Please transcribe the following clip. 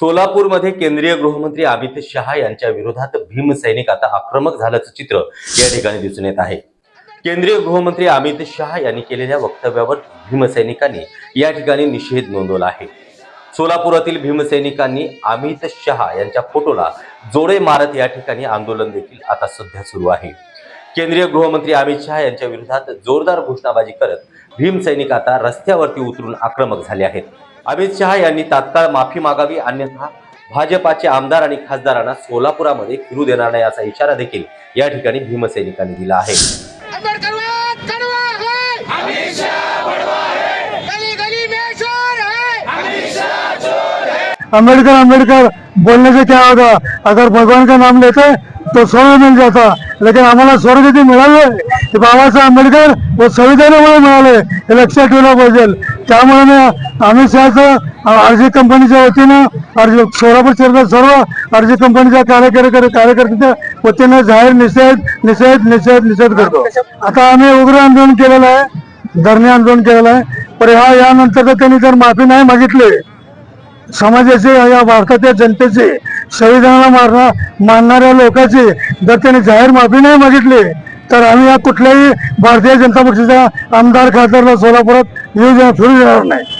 सोलापूरमध्ये केंद्रीय गृहमंत्री अमित शहा यांच्या विरोधात भीमसैनिक आता आक्रमक झाल्याचं चित्र या ठिकाणी दिसून येत आहे. केंद्रीय गृहमंत्री अमित शहा यांनी केलेल्या वक्तव्यावर भीमसैनिकांनी या ठिकाणी निषेध नोंदवला आहे. सोलापुरातील भीमसैनिकांनी अमित शहा यांच्या फोटोला जोडे मारत या ठिकाणी आंदोलन देखील आता सध्या सुरू आहे. केंद्रीय गृहमंत्री अमित शहा यांच्या विरोधात जोरदार घोषणाबाजी करत भीमसैनिक आता रस्त्यावरती उतरून आक्रमक झाले आहेत. अमित शहा यांनी तात्काळ माफी मागावी अन्यथा भाजपाचे आमदार आणि खासदारांना सोलापुरामध्ये फिरू देणार नाही असा इशारा देखील या ठिकाणी भीमसैनिकांनी दिला आहे. है। है है। अम्बेडकर अम्बेडकर बोलने से क्या होगा अगर भगवान का नाम लेते तो स्वर्ग मिल जाता। लेकिन आम्हाला स्वर्ग जे मिळाले? हे बाबासाहेब आंबेडकर व संविधानामुळे मिळाले हे लक्षात ठेवलं पाहिजे. त्यामुळे मी अमित शहाचं आरजी कंपनीच्या वतीनं अर्ज सोलापूर शहरात सर्व आरजी कंपनीच्या कार्यकर्ते कार्यकर्त्यांच्या वतीनं जाहीर निषेध निषेध निषेध निषेध करतो. आता आम्ही उग्र आंदोलन केलेलं आहे धरणे आंदोलन केलेलं आहे. पण ह्या यानंतर त्यांनी जर माफी नाही मागितली समाजाचे या भारताच्या जनतेचे संविधानाला मारणार मानणाऱ्या लोकांची जर त्यांनी जाहीर माफी नाही मागितली तर आम्ही या कुठल्याही भारतीय जनता पक्षाच्या आमदार खासदारला सोलापुरात येऊ फिरू देणार नाही.